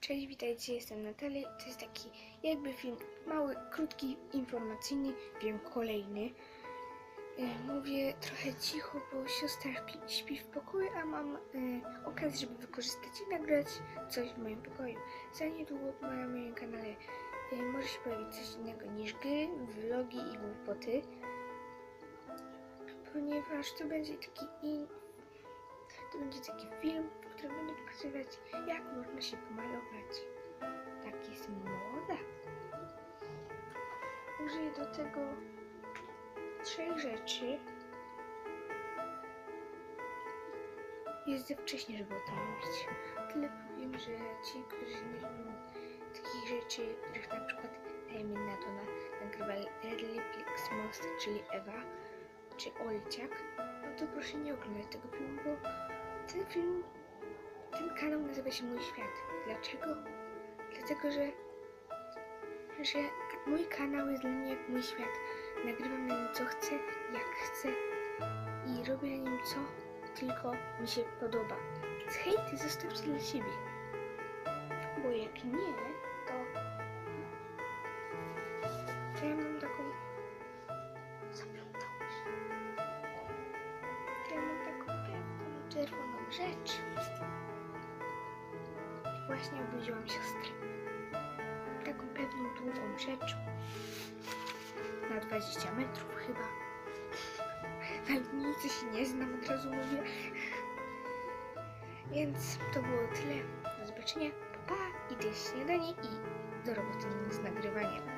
Cześć, witajcie, jestem Natalia. To jest taki jakby film mały, krótki, informacyjny, wiem, kolejny. E, Mówię trochę cicho, bo siostra śpi, w pokoju, a mam e, okazję, żeby wykorzystać i nagrać coś w moim pokoju. Za niedługo na moim kanale e, może się pojawić coś innego niż gry, vlogi i głupoty. Ponieważ to będzie taki in, to będzie taki film, którym będę pokazywać, jak można się pomalować. Tak jest moda. Użyję do tego trzech rzeczy. Jest za wcześnie, żeby o tym mówić. Tyle powiem, że ci, którzy nie lubią takich rzeczy, których na przykład dajmy na to na nagrywali Redliplex Monster, czyli Ewa, czy Olciak, no to proszę nie oglądać tego filmu, bo ten film, ten kanał nazywa się Mój Świat. Dlaczego? Dlatego, że, że mój kanał jest dla mnie jak mój świat. Nagrywam na nim co chcę, jak chcę i robię na nim co tylko mi się podoba. Więc hejty zostawcie dla siebie. Bo jak nie, to, to ja mam taką zaplątałeś. Ja mam taką czerwoną rzecz. Właśnie obudziłam siostrę. Taką pewną długą rzecz. Na 20 metrów chyba. Ale nic się nie znam, od razu mówię. Więc to było tyle. Do zobaczenia. Pa, pa. Idę śniadanie i do roboty z nagrywaniem.